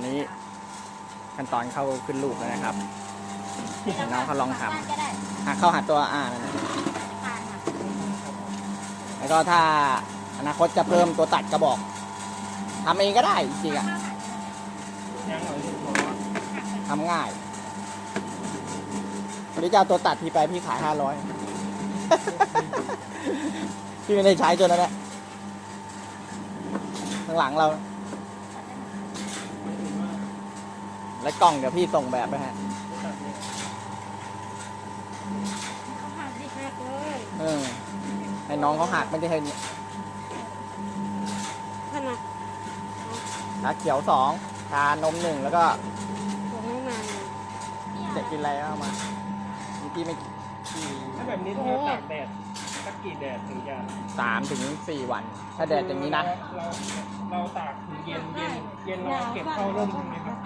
นนี้ขั้นตอนเข้าขึ้นลูกแล้วนะครับน้องเขาลองทำหาเข้าหาตัวอ่านแล้วก็ถ้าอนาคตจะเพิ่มตัวตัดกระบอกทำเองก็ได้จริงๆอะยังหน่อยที่ผมว่าทำง่ายวันนี้จะเอาตัวตัดพี่ไปพี่ขายห้าร้อยพี่ไม่ได้ใช้ตัวนั้นแหละข้างหลังเรา และกล่องเดี๋ยวพี่ส่งแบบไปฮะเขาหักดิหักเลยเออให้น้องเขาหักไม่ได้ให้ขนาดชาเขียวสองชานมหนึ่งแล้วก็ของน้องนายจะกินอะไรเอามาเมื่อกี้ไม่กี่ถ้าแบบนี้ต้องให้ตากแดดสักกี่แดดถึงจะสามถึงสี่วัน ถ้าแดดอย่างนี้นะ เราเราตากถึงเย็นเย็นเย็นเราเก็บเข้าร่มใช่ไหมครับ